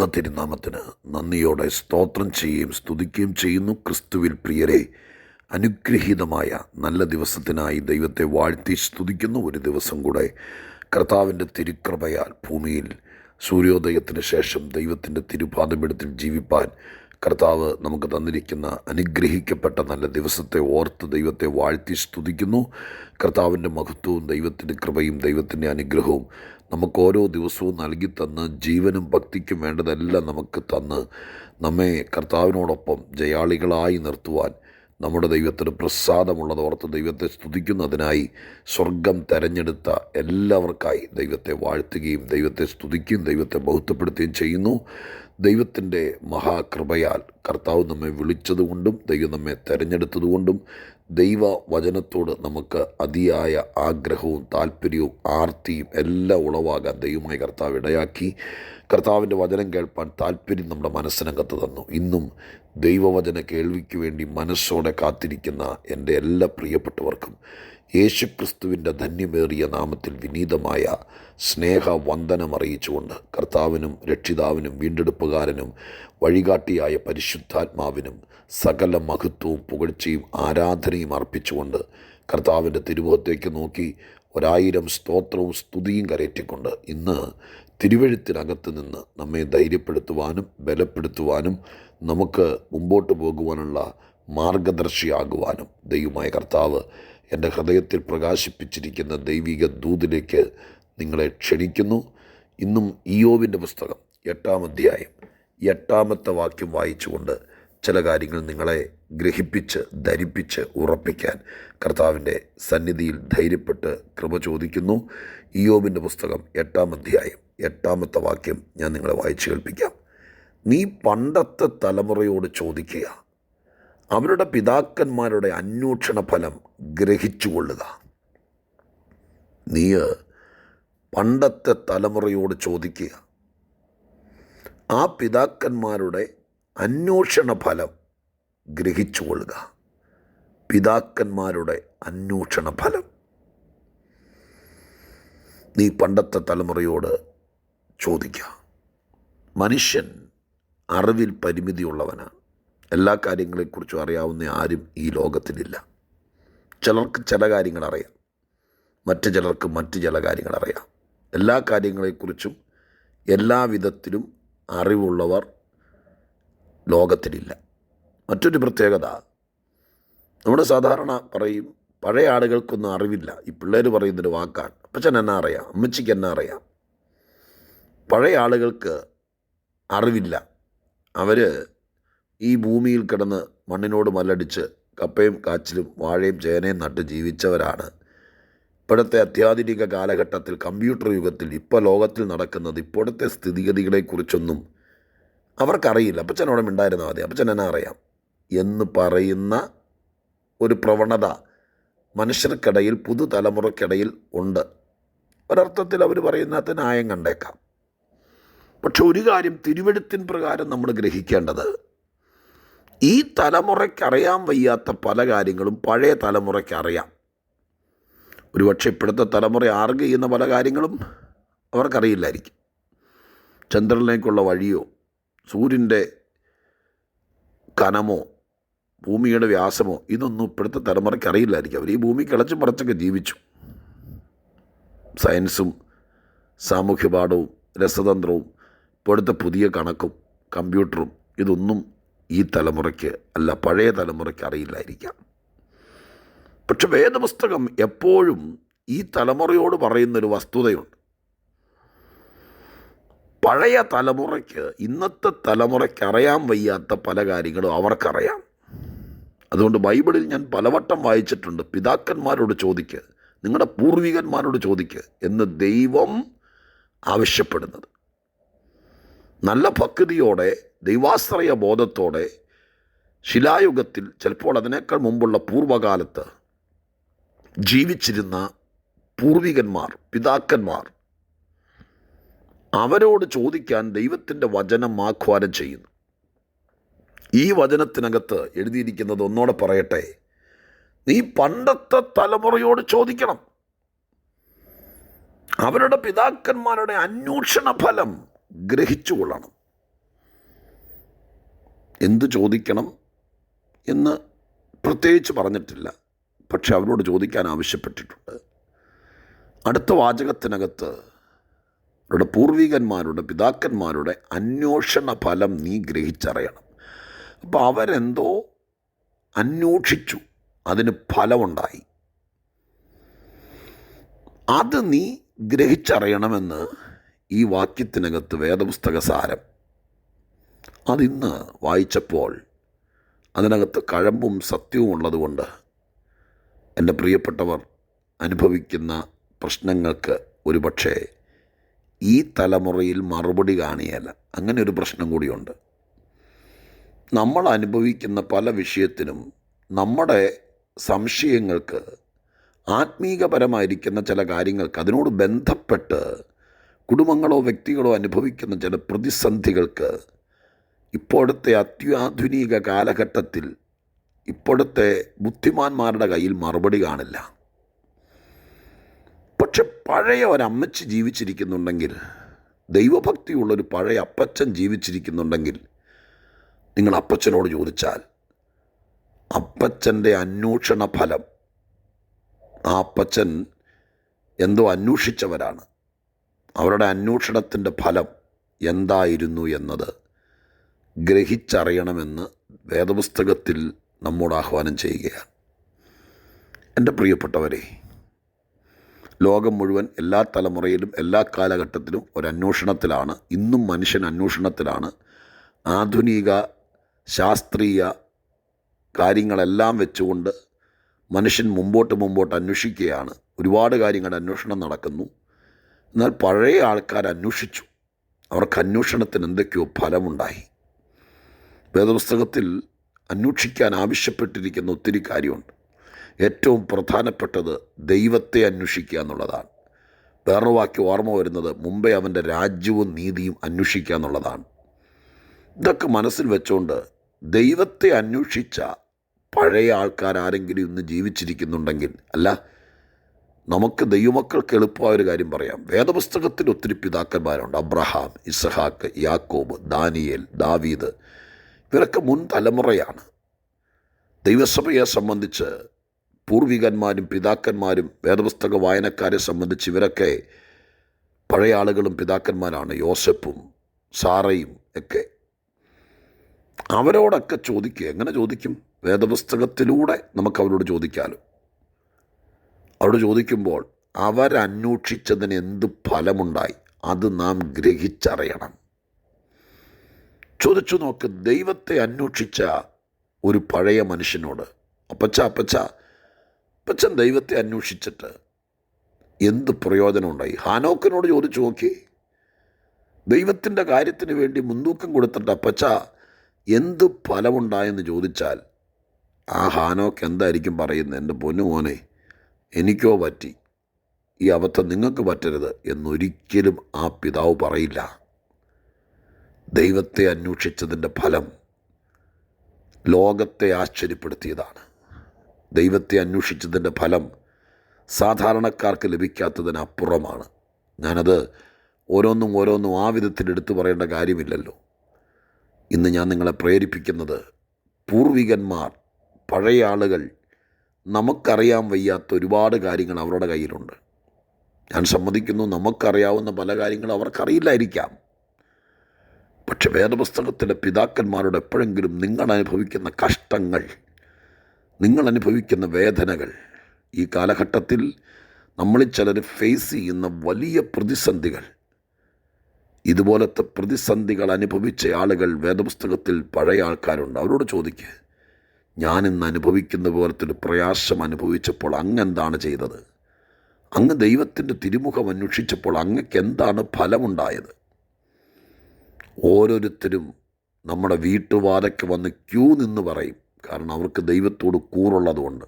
ദൈവ തിരുനാമത്തിന് നന്ദിയോടെ സ്തോത്രം ചെയ്യുകയും സ്തുതിക്കുകയും ചെയ്യുന്നു. ക്രിസ്തുവിൽ പ്രിയരെ അനുഗ്രഹീതമായ നല്ല ദിവസത്തിനായി ദൈവത്തെ വാഴ്ത്തി സ്തുതിക്കുന്നു. ഒരു ദിവസം കൂടെ കർത്താവിന്റെ തിരുക്കൃപയാൽ ഭൂമിയിൽ സൂര്യോദയത്തിന് ശേഷം ദൈവത്തിന്റെ തിരുപാദമെടുത്തിൽ ജീവിപ്പാൻ കർത്താവ് നമുക്ക് തന്നിരിക്കുന്ന അനുഗ്രഹിക്കപ്പെട്ട നല്ല ദിവസത്തെ ഓർത്ത് ദൈവത്തെ വാഴ്ത്തി സ്തുതിക്കുന്നു. കർത്താവിന്റെ മഹത്വവും ദൈവത്തിന്റെ കൃപയും ദൈവത്തിന്റെ അനുഗ്രഹവും നമുക്ക് ഓരോ ദിവസവും നൽകി തന്ന് ജീവനും ഭക്തിക്കും വേണ്ടതെല്ലാം നമുക്ക് തന്ന് നമ്മെ കർത്താവിനോടൊപ്പം ജയാളികളായി നിർത്തുവാൻ നമ്മുടെ ദൈവത്തിന് പ്രസാദമുള്ളത് ഓർത്ത് ദൈവത്തെ സ്തുതിക്കുന്നതിനായി സ്വർഗം തെരഞ്ഞെടുത്ത എല്ലാവർക്കായി ദൈവത്തെ വാഴ്ത്തുകയും ദൈവത്തെ സ്തുതിക്കുകയും ദൈവത്തെ ബഹുത്വപ്പെടുത്തുകയും ചെയ്യുന്നു. ദൈവത്തിന്റെ മഹാകൃപയാൽ കർത്താവ് നമ്മെ വിളിച്ചതുകൊണ്ടും ദൈവം നമ്മെ തെരഞ്ഞെടുത്തതുകൊണ്ടും ദൈവ വചനത്തോട് നമുക്ക് അതിയായ ആഗ്രഹവും താല്പര്യവും ആർത്തിയും എല്ലാം ഉളവാകാൻ ദൈവമായി കർത്താവ് ഇടയാക്കി. കർത്താവിന്റെ വചനം കേൾപ്പാൻ താല്പര്യം നമ്മുടെ മനസ്സിനകത്ത് തന്നു. ഇന്നും ദൈവവചന കേൾവിക്ക് വേണ്ടി മനസ്സോടെ കാത്തിരിക്കുന്ന എന്റെ എല്ലാ പ്രിയപ്പെട്ടവർക്കും യേശുക്രിസ്തുവിന്റെ ധന്യമേറിയ നാമത്തിൽ വിനീതമായ സ്നേഹ വന്ദനം അറിയിച്ചുകൊണ്ട് കർത്താവിനും രക്ഷിതാവിനും വീണ്ടെടുപ്പുകാരനും വഴികാട്ടിയായ പരിശുദ്ധാത്മാവിനും സകല മഹത്വവും പുകഴ്ചയും ആരാധനയും അർപ്പിച്ചുകൊണ്ട് കർത്താവിന്റെ തിരുമുഖത്തേക്ക് നോക്കി ഒരായിരം സ്തോത്രവും സ്തുതിയും കരയറ്റിക്കൊണ്ട് ഇന്ന് തിരുവഴുത്തിനകത്ത് നിന്ന് നമ്മെ ധൈര്യപ്പെടുത്തുവാനും ബലപ്പെടുത്തുവാനും നമുക്ക് മുമ്പോട്ട് പോകുവാനുള്ള മാർഗദർശിയാകുവാനും ദൈവമായ കർത്താവ് എന്റെ ഹൃദയത്തിൽ പ്രകാശിപ്പിച്ചിരിക്കുന്ന ദൈവിക ദൂതിലേക്ക് നിങ്ങളെ ക്ഷണിക്കുന്നു. ഇന്നും ഇയോവിന്റെ പുസ്തകം എട്ടാം അധ്യായം എട്ടാമത്തെ വാക്യം വായിച്ചുകൊണ്ട് ചില കാര്യങ്ങൾ നിങ്ങളെ ഗ്രഹിപ്പിച്ച് ധരിപ്പിച്ച് ഉറപ്പിക്കാൻ കർത്താവിന്റെ സന്നിധിയിൽ ധൈര്യപ്പെട്ട് കൃപ ചോദിക്കുന്നു. ഇയോബിന്റെ പുസ്തകം എട്ടാം അധ്യായം എട്ടാമത്തെ വാക്യം ഞാൻ നിങ്ങളെ വായിച്ചു കേൾപ്പിക്കാം. നീ പണ്ടത്തെ തലമുറയോട് ചോദിക്കുക. അവരുടെ പിതാക്കന്മാരുടെ അന്വേഷണ ഫലം ഗ്രഹിച്ചുകൊള്ളുക നീ പണ്ടത്തെ തലമുറയോട് ചോദിക്കുക. ആ പിതാക്കന്മാരുടെ അന്വേഷണ ഫലം ഗ്രഹിച്ചുകൊള്ളുക പിതാക്കന്മാരുടെ അന്വേഷണ ഫലം. നീ പണ്ടത്തെ തലമുറയോട് ചോദിക്കുക. മനുഷ്യൻ അറിവിൽ പരിമിതിയുള്ളവനാണ് എല്ലാ കാര്യങ്ങളെക്കുറിച്ചും അറിയാവുന്ന ആരും ഈ ലോകത്തിലില്ല. ചിലർക്ക് ചില കാര്യങ്ങൾ അറിയാം. മറ്റു ചിലർക്ക് മറ്റ് ചില കാര്യങ്ങൾ അറിയാം. എല്ലാ കാര്യങ്ങളെക്കുറിച്ചും എല്ലാ വിധത്തിലും അറിവുള്ളവർ ലോകത്തിലില്ല. മറ്റൊരു പ്രത്യേകത നമ്മുടെ സാധാരണ പറയും പഴയ ആളുകൾക്കൊന്നും അറിവില്ല. ഈ പിള്ളേർ പറയുന്നൊരു വാക്കാണ്. അപ്പച്ചൻ എന്നാ അറിയാം? അമ്മച്ചിക്ക് എന്നാ അറിയാം? പഴയ ആളുകൾക്ക് അറിവില്ല. അവർ ഈ ഭൂമിയിൽ കിടന്ന് മണ്ണിനോട് മല്ലടിച്ച് കപ്പയും കാച്ചിലും വാഴയും ചേനയും നട്ട് ജീവിച്ചവരാണ്. ഇപ്പോഴത്തെ അത്യാധുനിക കാലഘട്ടത്തിൽ കമ്പ്യൂട്ടർ യുഗത്തിൽ ഇപ്പോൾ ലോകത്തിൽ നടക്കുന്നത് ഇപ്പോഴത്തെ സ്ഥിതിഗതികളെക്കുറിച്ചൊന്നും അവർക്കറിയില്ല. അപ്പച്ചനോടെ ഉണ്ടായിരുന്നാൽ മതി. അപ്പച്ചൻ എന്നാ അറിയാം? എന്ന് പറയുന്ന ഒരു പ്രവണത മനുഷ്യർക്കിടയിൽ പുതുതലമുറക്കിടയിൽ ഉണ്ട്. ഒരർത്ഥത്തിൽ അവർ പറയുന്നത് ന്യായം കണ്ടേക്കാം. പക്ഷെ ഒരു കാര്യം തിരുവെഴുത്തിൻ പ്രകാരം നമ്മൾ ഗ്രഹിക്കേണ്ടത് ഈ തലമുറയ്ക്ക് അറിയാൻ വയ്യാത്ത പല കാര്യങ്ങളും പഴയ തലമുറയ്ക്ക് അറിയാം ഒരുപക്ഷെ ഇപ്പോഴത്തെ തലമുറ ആർഗ് ചെയ്യുന്ന പല കാര്യങ്ങളും അവർക്കറിയില്ലായിരിക്കും. ചന്ദ്രനിലേക്കുള്ള വഴിയോ സൂര്യന്റെ കനമോ ഭൂമിയുടെ വ്യാസമോ ഇതൊന്നും ഇപ്പോഴത്തെ തലമുറയ്ക്ക് അറിയില്ലായിരിക്കും. അവർ ഈ ഭൂമി കിളച്ച് പറിച്ചൊക്കെ ജീവിച്ചു. സയൻസും സാമൂഹ്യപാഠവും രസതന്ത്രവും ഇപ്പോഴത്തെ പുതിയ കണക്കും കമ്പ്യൂട്ടറും ഇതൊന്നും ഈ തലമുറയ്ക്ക് അല്ല പഴയ തലമുറയ്ക്ക് അറിയില്ലായിരിക്കാം. പക്ഷെ വേദപുസ്തകം എപ്പോഴും ഈ തലമുറയോട് പറയുന്നൊരു വസ്തുതയുണ്ട്. പഴയ തലമുറയ്ക്ക് ഇന്നത്തെ തലമുറയ്ക്ക് അറിയാൻ വയ്യാത്ത പല കാര്യങ്ങളും അവർക്കറിയാം. അതുകൊണ്ട് ബൈബിളിൽ ഞാൻ പലവട്ടം വായിച്ചിട്ടുണ്ട്. പിതാക്കന്മാരോട് ചോദിക്ക് നിങ്ങളുടെ പൂർവികന്മാരോട് ചോദിക്ക് എന്ന് ദൈവം ആവശ്യപ്പെടുന്നത്. നല്ല ഭക്തിയോടെ ദൈവാശ്രയ ബോധത്തോടെ ശിലായുഗത്തിൽ ചിലപ്പോൾ അതിനേക്കാൾ മുമ്പുള്ള പൂർവകാലത്ത് ജീവിച്ചിരുന്ന പൂർവികന്മാർ പിതാക്കന്മാർ അവരോട് ചോദിക്കാൻ ദൈവത്തിന്റെ വചനം ആഹ്വാനം ചെയ്യുന്നു. ഈ വചനത്തിനകത്ത് എഴുതിയിരിക്കുന്നത് ഒന്നോടെ പറയട്ടെ. നീ പണ്ടത്തെ തലമുറയോട് ചോദിക്കണം. അവരുടെ പിതാക്കന്മാരുടെ അന്വേഷണ ഫലം ഗ്രഹിച്ചു കൊള്ളണം എന്ത് ചോദിക്കണം എന്ന് പ്രത്യേകിച്ച് പറഞ്ഞിട്ടില്ല. പക്ഷെ അവരോട് ചോദിക്കാൻ ആവശ്യപ്പെട്ടിട്ടുണ്ട്. അടുത്ത വാചകത്തിനകത്ത് അവരുടെ പൂർവികന്മാരുടെ പിതാക്കന്മാരുടെ അന്വേഷണ ഫലം നീ ഗ്രഹിച്ചറിയണം. അപ്പോൾ അവരെന്തോ അന്വേഷിച്ചു. അതിന് ഫലമുണ്ടായി. അത് നീ ഗ്രഹിച്ചറിയണമെന്ന് ഈ വാക്യത്തിനകത്ത് വേദപുസ്തക സാരം അതിന്ന് വായിച്ചപ്പോൾ അതിനകത്ത് കഴമ്പും സത്യവും ഉള്ളതുകൊണ്ട് എന്റെ പ്രിയപ്പെട്ടവർ അനുഭവിക്കുന്ന പ്രശ്നങ്ങൾക്ക് ഒരുപക്ഷെ ഈ തലമുറയിൽ മറുപടി കാണിയല്ല. അങ്ങനെ ഒരു പ്രശ്നം കൂടിയുണ്ട്. നമ്മൾ അനുഭവിക്കുന്ന പല വിഷയത്തിനും നമ്മുടെ സംശയങ്ങൾക്ക് ആത്മീകപരമായിരിക്കുന്ന ചില കാര്യങ്ങൾക്ക് അതിനോട് ബന്ധപ്പെട്ട് കുടുംബങ്ങളോ വ്യക്തികളോ അനുഭവിക്കുന്ന ചില പ്രതിസന്ധികൾക്ക് ഇപ്പോഴത്തെ അത്യാധുനിക കാലഘട്ടത്തിൽ ഇപ്പോഴത്തെ ബുദ്ധിമാന്മാരുടെ കയ്യിൽ മറുപടി കാണില്ല. പക്ഷെ പഴയ ഒരമ്മച്ചി ജീവിച്ചിരിക്കുന്നുണ്ടെങ്കിൽ ദൈവഭക്തിയുള്ളൊരു പഴയ അപ്പച്ചൻ ജീവിച്ചിരിക്കുന്നുണ്ടെങ്കിൽ നിങ്ങൾ അപ്പച്ചനോട് ചോദിച്ചാൽ അപ്പച്ചന്റെ അന്വേഷണ ഫലം ആ അപ്പച്ചൻ എന്തോ അന്വേഷിച്ചവരാണ്. അവരുടെ അന്വേഷണത്തിന്റെ ഫലം എന്തായിരുന്നു എന്നത് ഗ്രഹിച്ചറിയണമെന്ന് വേദപുസ്തകത്തിൽ നമ്മോട് ആഹ്വാനം ചെയ്യുകയാണ്. എന്റെ പ്രിയപ്പെട്ടവരെ ലോകം മുഴുവൻ എല്ലാ തലമുറയിലും എല്ലാ കാലഘട്ടത്തിലും ഒരു അന്വേഷണത്തിലാണ് ഇന്നും മനുഷ്യൻ അന്വേഷണത്തിലാണ്. ആധുനിക ശാസ്ത്രീയ കാര്യങ്ങളെല്ലാം വെച്ചുകൊണ്ട് മനുഷ്യൻ മുമ്പോട്ട് മുമ്പോട്ട് അന്വേഷിക്കുകയാണ്. ഒരുപാട് കാര്യങ്ങളുടെ അന്വേഷണം നടക്കുന്നു. എന്നാൽ പഴയ ആൾക്കാർ അന്വേഷിച്ചു. അവർക്ക് അന്വേഷണത്തിന് എന്തൊക്കെയോ ഫലമുണ്ടായി. വേദപുസ്തകത്തിൽ അന്വേഷിക്കാൻ ആവശ്യപ്പെട്ടിരിക്കുന്ന ഒത്തിരി കാര്യമുണ്ട്. ഏറ്റവും പ്രധാനപ്പെട്ടത് ദൈവത്തെ അന്വേഷിക്കുക എന്നുള്ളതാണ്. വേറൊരു വാക്യം ഓർമ്മ വരുന്നത് മുമ്പേ അവന്റെ രാജ്യവും നീതിയും അന്വേഷിക്കുക എന്നുള്ളതാണ്. ഇതൊക്കെ മനസ്സിൽ വെച്ചുകൊണ്ട് ദൈവത്തെ അന്വേഷിച്ച പഴയ ആൾക്കാർ ആരെങ്കിലും ഇന്ന് ജീവിച്ചിരിക്കുന്നുണ്ടെങ്കിൽ അല്ല നമുക്ക് ദൈവമക്കൾക്ക് എളുപ്പമായ ഒരു കാര്യം പറയാം. വേദപുസ്തകത്തിൽ ഒത്തിരി പിതാക്കന്മാരുണ്ട്. അബ്രഹാം ഇസഹാക്ക് യാക്കോബ് ദാനിയേൽ ദാവീദ്. ഇവരൊക്കെ മുൻ തലമുറയാണ്. ദൈവസഭയെ സംബന്ധിച്ച് പൂർവികന്മാരും പിതാക്കന്മാരും വേദപുസ്തക വായനക്കാരെ സംബന്ധിച്ച് ഇവരൊക്കെ പഴയ ആളുകളും പിതാക്കന്മാരാണ്. യോസഫും സാറയും ഒക്കെ. അവരോടൊക്കെ ചോദിക്കുക. എങ്ങനെ ചോദിക്കും? വേദപുസ്തകത്തിലൂടെ നമുക്ക് അവരോട് ചോദിക്കാമല്ലോ അവരോട് ചോദിക്കുമ്പോൾ അവരന്വേഷിച്ചതിന് എന്ത് ഫലമുണ്ടായി? അത് നാം ഗ്രഹിച്ചറിയണം. ചോദിച്ചു നോക്ക് ദൈവത്തെ അന്വേഷിച്ച ഒരു പഴയ മനുഷ്യനോട് അപ്പച്ച അപ്പച്ച അപ്പച്ചൻ ദൈവത്തെ അന്വേഷിച്ചിട്ട് എന്ത് പ്രയോജനമുണ്ടായി? ഹാനോക്കിനോട് ചോദിച്ചു നോക്കി ദൈവത്തിന്റെ കാര്യത്തിന് വേണ്ടി മുൻതൂക്കം കൊടുത്തിട്ട് അപ്പച്ച എന്ത് ഫലമുണ്ടായെന്ന് ചോദിച്ചാൽ ആ ഹാനോക്ക് എന്തായിരിക്കും പറയുന്നത്? എന്റെ പൊന്നു മോനെ എനിക്കോ പറ്റി. ഈ അബദ്ധം നിങ്ങൾക്ക് പറ്റരുത് എന്നൊരിക്കലും ആ പിതാവ് പറയില്ല. ദൈവത്തെ അന്വേഷിച്ചതിന്റെ ഫലം ലോകത്തെ ആശ്ചര്യപ്പെടുത്തിയതാണ്. ദൈവത്തെ അന്വേഷിച്ചതിന്റെ ഫലം സാധാരണക്കാർക്ക് ലഭിക്കാത്തതിനപ്പുറമാണ്. ഞാനത് ഓരോന്നും ഓരോന്നും ആ വിധത്തിൽ എടുത്തു പറയേണ്ട കാര്യമില്ലല്ലോ. ഇന്ന് ഞാൻ നിങ്ങളെ പ്രേരിപ്പിക്കുന്നത് പൂർവികന്മാർ പഴയ ആളുകൾ നമുക്കറിയാൻ വയ്യാത്ത ഒരുപാട് കാര്യങ്ങൾ അവരുടെ കയ്യിലുണ്ട്. ഞാൻ സമ്മതിക്കുന്നു നമുക്കറിയാവുന്ന പല കാര്യങ്ങളും അവർക്കറിയില്ലായിരിക്കാം. പക്ഷെ വേദപുസ്തകത്തിലെ പിതാക്കന്മാരോട് എപ്പോഴെങ്കിലും നിങ്ങൾ അനുഭവിക്കുന്ന കഷ്ടങ്ങൾ നിങ്ങൾ അനുഭവിക്കുന്ന വേദനകൾ ഈ കാലഘട്ടത്തിൽ നമ്മളിൽ ചിലർ ഫേസ് ചെയ്യുന്ന വലിയ പ്രതിസന്ധികൾ ഇതുപോലത്തെ പ്രതിസന്ധികൾ അനുഭവിച്ച ആളുകൾ വേദപുസ്തകത്തിൽ പഴയ ആൾക്കാരുണ്ട്. അവരോട് ചോദിക്കുക ഞാൻ ഇന്ന് അനുഭവിക്കുന്ന പോലത്തെ ഒരു പ്രയാസം അനുഭവിച്ചപ്പോൾ അങ്ങ് എന്താണ് ചെയ്തത്? അങ്ങ് ദൈവത്തിന്റെ തിരുമുഖം അന്വേഷിച്ചപ്പോൾ അങ്ങക്ക് എന്താണ് ഫലമുണ്ടായത്? ഓരോരുത്തരും നമ്മുടെ വീട്ടുവാരയ്ക്ക് വന്ന് ക്യൂ നിന്ന് പറയും. കാരണം അവർക്ക് ദൈവത്തോട് കൂറുള്ളതുകൊണ്ട്.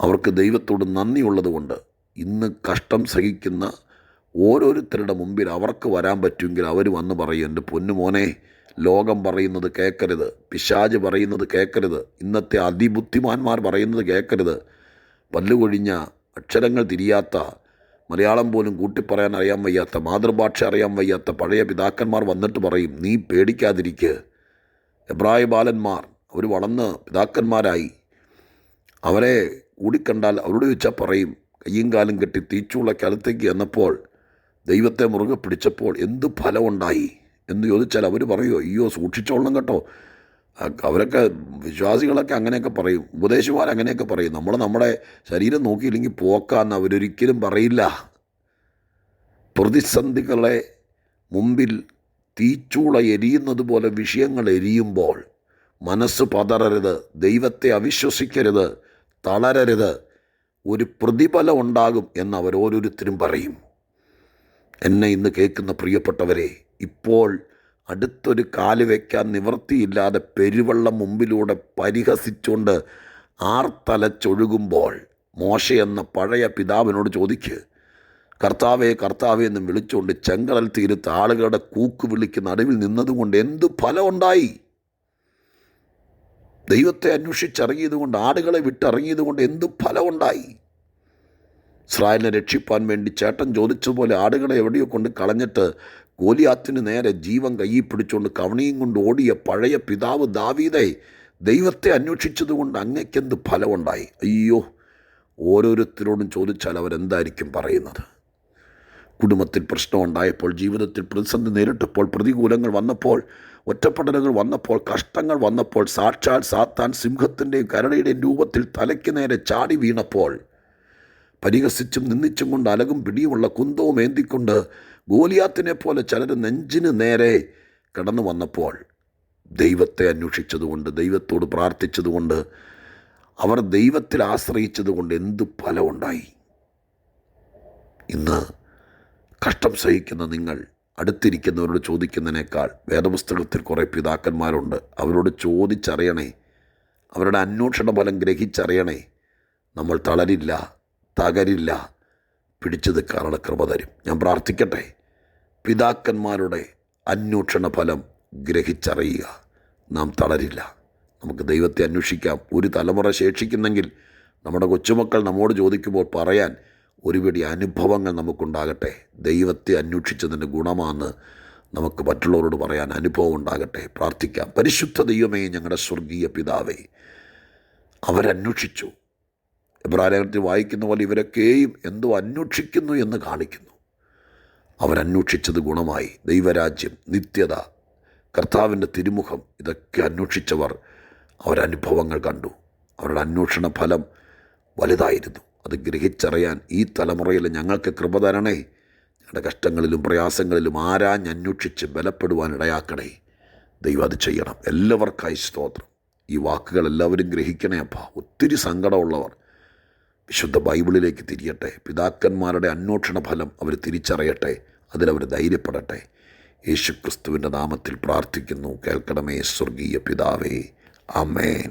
അവർക്ക് ദൈവത്തോട് നന്ദിയുള്ളതുകൊണ്ട്. ഇന്ന് കഷ്ടം സഹിക്കുന്ന ഓരോരുത്തരുടെ മുമ്പിൽ അവർക്ക് വരാൻ പറ്റുമെങ്കിൽ അവർ വന്ന് പറയും എന്റെ പൊന്നുമോനെ ലോകം പറയുന്നത് കേൾക്കരുത്. പിശാജ് പറയുന്നത് കേൾക്കരുത്. ഇന്നത്തെ അതിബുദ്ധിമാന്മാർ പറയുന്നത് കേൾക്കരുത്. പല്ലുകൊഴിഞ്ഞ അക്ഷരങ്ങൾ തിരിയാത്ത മലയാളം പോലും കൂട്ടിപ്പറയാൻ അറിയാൻ വയ്യാത്ത മാതൃഭാഷ അറിയാൻ വയ്യാത്ത പഴയ പിതാക്കന്മാർ വന്നിട്ട് പറയും നീ പേടിക്കാതിരിക്കുക എബ്രായ ബാലന്മാർ അവർ വളർന്ന് പിതാക്കന്മാരായി. അവരെ കൂടിക്കണ്ടാൽ അവരോട് ചോദിച്ചാൽ പറയും കയ്യും കാലും കെട്ടി തീച്ചുള്ള കലത്തേക്ക് എന്നപ്പോൾ ദൈവത്തെ മുറുകെ പിടിച്ചപ്പോൾ എന്ത് ഫലമുണ്ടായി? എന്ന് ചോദിച്ചാൽ അവർ പറയുമോ അയ്യോ സൂക്ഷിച്ചോളണം കേട്ടോ. അവരൊക്കെ വിശ്വാസികളൊക്കെ അങ്ങനെയൊക്കെ പറയും ഉപദേശിമാർ അങ്ങനെയൊക്കെ പറയും. നമ്മൾ നമ്മുടെ ശരീരം നോക്കിയില്ലെങ്കിൽ പോക്കാന്ന് അവരൊരിക്കലും പറയില്ല. പ്രതിസന്ധികളെ മുമ്പിൽ തീച്ചൂള എരിയുന്നത് പോലെ വിഷയങ്ങൾ എരിയുമ്പോൾ മനസ്സ് പതറരുത് ദൈവത്തെ അവിശ്വസിക്കരുത് തളരരുത്. ഒരു പ്രതിഫലം ഉണ്ടാകും എന്ന് അവരോരോരുത്തരും പറയും. എന്നെ ഇന്ന് കേൾക്കുന്ന പ്രിയപ്പെട്ടവരെ ഇപ്പോൾ അടുത്തൊരു കാൽ വയ്ക്കാൻ നിവൃത്തിയില്ലാതെ പെരുവെള്ളം മുമ്പിലൂടെ പരിഹസിച്ചുകൊണ്ട് ആർത്തലച്ചൊഴുകുമ്പോൾ മോശ എന്ന പഴയ പിതാവിനോട് ചോദിക്ക് കർത്താവെ കർത്താവെ എന്ന് വിളിച്ചുകൊണ്ട് ചെങ്കടൽ തീരത്ത് ആളുകളുടെ കൂക്ക് വിളിക്ക് നടുവിൽ നിന്നതുകൊണ്ട് എന്ത് ഫലമുണ്ടായി ദൈവത്തെ അന്വേഷിച്ചിറങ്ങിയതുകൊണ്ട് ആടുകളെ വിട്ടിറങ്ങിയതുകൊണ്ട് എന്ത് ഫലമുണ്ടായി ഇസ്രായേലിനെ രക്ഷിപ്പാൻ വേണ്ടി ചേട്ടൻ ചോദിച്ചതുപോലെ ആടുകളെ എവിടെയോ കൊണ്ട് കളഞ്ഞിട്ട് ഗോലിയാത്തിന് നേരെ ജീവൻ കയ്യിൽ പിടിച്ചുകൊണ്ട് കവണിയും കൊണ്ട് ഓടിയ പഴയ പിതാവ് ദാവീദെ ദൈവത്തെ അന്വേഷിച്ചതുകൊണ്ട് അങ്ങയ്ക്കെന്ത് ഫലമുണ്ടായി? അയ്യോ ഓരോരുത്തരോടും ചോദിച്ചാൽ അവരെന്തായിരിക്കും പറയുന്നത്? കുടുംബത്തിൽ പ്രശ്നമുണ്ടായപ്പോൾ ജീവിതത്തിൽ പ്രതിസന്ധി നേരിട്ടപ്പോൾ പ്രതികൂലങ്ങൾ വന്നപ്പോൾ ഒറ്റപ്പെടലുകൾ വന്നപ്പോൾ കഷ്ടങ്ങൾ വന്നപ്പോൾ സാക്ഷാൽ സാത്താൻ സിംഹത്തിന്റെയും കരടിയുടെയും രൂപത്തിൽ തലയ്ക്ക് നേരെ ചാടി വീണപ്പോൾ പരിഹസിച്ചും നിന്ദിച്ചും കൊണ്ട് അലകും പിടിയുമുള്ള കുന്തവും ഏന്തിക്കൊണ്ട് ഗോലിയാത്തിനെ പോലെ ചിലർ നെഞ്ചിന് നേരെ കടന്നു വന്നപ്പോൾ ദൈവത്തെ അന്വേഷിച്ചതുകൊണ്ട് ദൈവത്തോട് പ്രാർത്ഥിച്ചതുകൊണ്ട് അവർ ദൈവത്തിൽ ആശ്രയിച്ചതുകൊണ്ട് എന്ത് ഫലമുണ്ടായി? ഇന്ന് കഷ്ടം സഹിക്കുന്ന നിങ്ങൾ അടുത്തിരിക്കുന്നവരോട് ചോദിക്കുന്നതിനേക്കാൾ വേദപുസ്തകത്തിൽ കുറേ പിതാക്കന്മാരുണ്ട്. അവരോട് ചോദിച്ചറിയണേ അവരുടെ അന്വേഷണ ഫലം ഗ്രഹിച്ചറിയണേ നമ്മൾ തളരില്ല. തകരില്ല. പിടിച്ചു നിൽക്കാനുള്ള കൃപ തരും. ഞാൻ പ്രാർത്ഥിക്കട്ടെ. പിതാക്കന്മാരുടെ അന്വേഷണ ഫലം ഗ്രഹിച്ചറിയുക. നാം തളരില്ല. നമുക്ക് ദൈവത്തെ അന്വേഷിക്കാം. ഒരു തലമുറ ശേഷിക്കുന്നെങ്കിൽ നമ്മുടെ കൊച്ചുമക്കൾ നമ്മോട് ചോദിക്കുമ്പോൾ പറയാൻ ഒരുപിടി അനുഭവങ്ങൾ നമുക്കുണ്ടാകട്ടെ. ദൈവത്തെ അന്വേഷിച്ചതിന്റെ ഗുണമാണെന്ന് നമുക്ക് മറ്റുള്ളവരോട് പറയാൻ അനുഭവം ഉണ്ടാകട്ടെ. പ്രാർത്ഥിക്കാം. പരിശുദ്ധ ദൈവമേ ഞങ്ങളുടെ സ്വർഗീയ പിതാവേ അവരന്വേഷിച്ചു. എബ്രാലയത്തിൽ വായിക്കുന്ന പോലെ ഇവരൊക്കെയും എന്തോ അന്വേഷിക്കുന്നു എന്ന് കാണിക്കുന്നു. അവരന്വേഷിച്ചത് ഗുണമായി. ദൈവരാജ്യം നിത്യത കർത്താവിന്റെ തിരുമുഖം ഇതൊക്കെ അന്വേഷിച്ചവർ അവരനുഭവങ്ങൾ കണ്ടു. അവരുടെ അന്വേഷണ ഫലം വലുതായിരുന്നു. അത് ഗ്രഹിച്ചറിയാൻ ഈ തലമുറയിൽ ഞങ്ങൾക്ക് കൃപ തരണേ. ഞങ്ങളുടെ കഷ്ടങ്ങളിലും പ്രയാസങ്ങളിലും ആരാഞ്ഞ് അന്വേഷിച്ച് ബലപ്പെടുവാൻ ഇടയാക്കണേ. ദൈവം അത് ചെയ്യണം. എല്ലാവർക്കായി സ്തോത്രം. ഈ വാക്കുകൾ എല്ലാവരും ഗ്രഹിക്കണേ അപ്പ. ഒത്തിരി സങ്കടമുള്ളവർ. വിശുദ്ധ ബൈബിളിലേക്ക് തിരിയട്ടെ. പിതാക്കന്മാരുടെ അന്വേഷണ ഫലം അവർ തിരിച്ചറിയട്ടെ. അതിലവർ ധൈര്യപ്പെടട്ടെ. യേശുക്രിസ്തുവിന്റെ നാമത്തിൽ പ്രാർത്ഥിക്കുന്നു. കേൾക്കണമേ സ്വർഗീയ പിതാവേ. അമേൻ